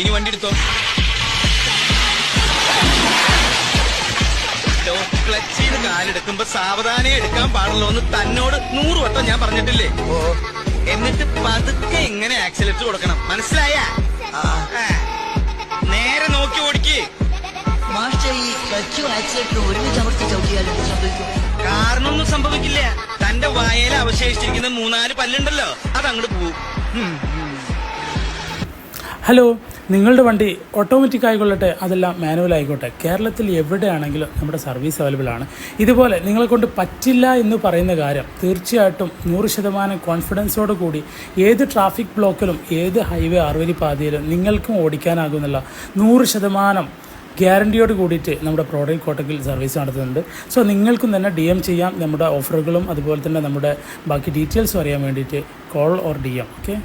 ഇനി വണ്ടി എടുത്തോ? ക്ലച്ചിന്ന് കാലെടുക്കുമ്പോ സാവധാനം എടുക്കാൻ പാടുള്ളൂ എന്ന് തന്നോട് നൂറ് വട്ടം ഞാൻ പറഞ്ഞിട്ടില്ലേ? എന്നിട്ട് പതുക്കെ ഇങ്ങനെ ആക്സിലേറ്റർ കൊടുക്കണം. മനസ്സിലായ? നേരെ നോക്കി ഓടിക്ക്. മാസ്റ്റർ ഈ ക്ലച്ചും ആക്സിലേറ്ററും ഒരുമിച്ച് അമർത്തി ചവിട്ടിയാൽ എന്ത് സംഭവിക്കും? കാരണമൊന്നും സംഭവിക്കില്ല. തന്റെ വായയിൽ അവശേഷിച്ചിരിക്കുന്ന മൂന്നാൽ പല്ലുണ്ടല്ലോ. അത് അങ്ങോട്ട് പോവും. ഹലോ നിങ്ങളുടെ വണ്ടി ഓട്ടോമാറ്റിക് ആയിക്കൊള്ളട്ടെ? അതെല്ലാം മാനുവൽ ആയിക്കോട്ടെ. കേരളത്തിൽ എവിടെയാണെങ്കിലും നമ്മുടെ സർവീസ് അവൈലബിൾ ആണ്. ഇതുപോലെ നിങ്ങളെ കൊണ്ട് പറ്റില്ല എന്ന് പറയുന്ന കാര്യം തീർച്ചയായിട്ടും നൂറ് ശതമാനം കോൺഫിഡൻസോട് കൂടി ഏത് ട്രാഫിക് ബ്ലോക്കിലും ഏത് ഹൈവേ ആറുവരി പാതയിലും നിങ്ങൾക്കും ഓടിക്കാനാകുമെന്നുള്ള നൂറ് ശതമാനം ഗ്യാരണ്ടിയോട് കൂടിയിട്ട് നമ്മുടെ പ്രോഡക്റ്റ് കോട്ടക്കിൽ സർവീസ് നടത്തുന്നുണ്ട്. സോ നിങ്ങൾക്കും തന്നെ ഡി എം ചെയ്യാം. നമ്മുടെ ഓഫറുകളും അതുപോലെ തന്നെ നമ്മുടെ ബാക്കി ഡീറ്റെയിൽസും അറിയാൻ വേണ്ടിയിട്ട് call or D M okay